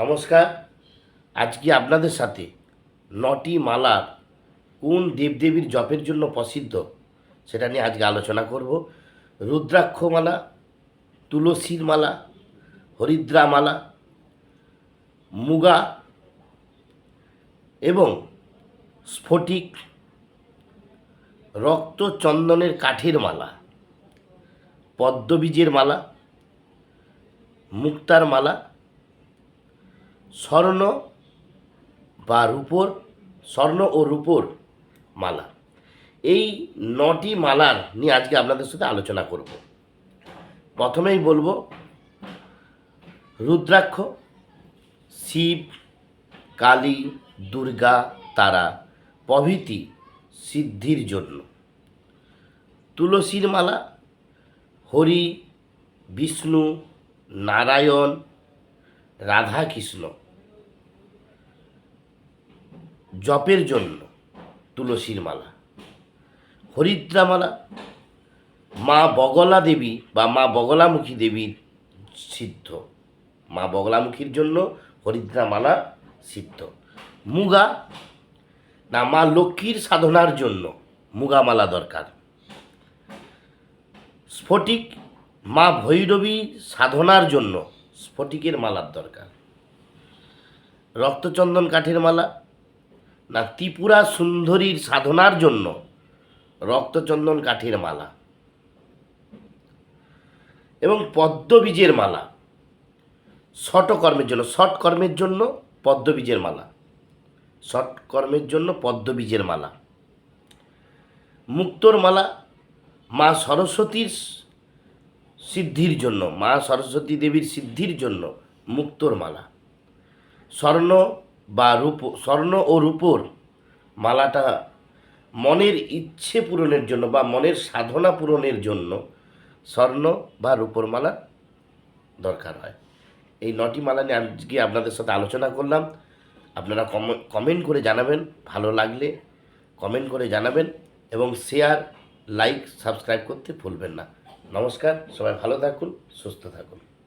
নমস্কার। আজকে আপনাদের সাথে নটি মালার কোন দেবদেবীর জপের জন্য প্রসিদ্ধ সেটা নিয়ে আজকে আলোচনা করব। রুদ্রাক্ষ মালা, তুলসীর মালা, হরিদ্রা মালা, মুগা এবং স্ফটিক রক্ত চন্দনের কাঠের মালা, পদ্মবীজের মালা, মুক্তার মালা স্বর্ণ বা রূপোর, স্বর্ণ ও রূপোর মালা। এই নটি মালার নিয়ে আজকে আপনাদের সাথে আলোচনা করব। প্রথমেই বলব, রুদ্রাক্ষ, শিব, কালী, দুর্গা, তারা প্রভৃতি সিদ্ধির জন্য। তুলসীর মালা, হরি, বিষ্ণু, নারায়ণ, রাধাকৃষ্ণ। জপের জন্য তুলসীর মালা হরিদ্রা মালা মা বগলা দেবী বা মা বগলামুখী দেবীর সিদ্ধ। মা বগলামুখীর জন্য হরিদ্রা মালা সিদ্ধ। মুগা, না, মা লক্ষ্মীর সাধনার জন্য মুগা মালা দরকার। স্ফটিক, মা ভৈরবী সাধনার জন্য স্ফটিকের মালার দরকার। রক্তচন্দন কাঠের মালা না ত্রিপুরা সুন্দরীর সাধনার জন্য রক্তচন্দন কাঠের মালা এবং পদ্মবীজের মালা। শটকর্মের জন্য শট কর্মের জন্য পদ্মবীজের মালা। শট কর্মের জন্য পদ্মবীজের মালা। মুক্তোর মালা মা সরস্বতীর সিদ্ধির জন্য, মা সরস্বতী দেবীর সিদ্ধির জন্য মুক্তোর মালা। স্বর্ণ বা রূপ, স্বর্ণ ও রূপোর মালাটা মনের ইচ্ছে পূরণের জন্য বা মনের সাধনা পূরণের জন্য স্বর্ণ বা রূপোর মালা দরকার হয়। এই নটি মালা নিয়ে আজকে আপনাদের সাথে আলোচনা করলাম। আপনারা কম- কমেন্ট করে জানাবেন, ভালো লাগলে কমেন্ট করে জানাবেন এবং শেয়ার, লাইক, সাবস্ক্রাইব করতে ভুলবেন না। নমস্কার, সবাই ভালো থাকুন, সুস্থ থাকুন।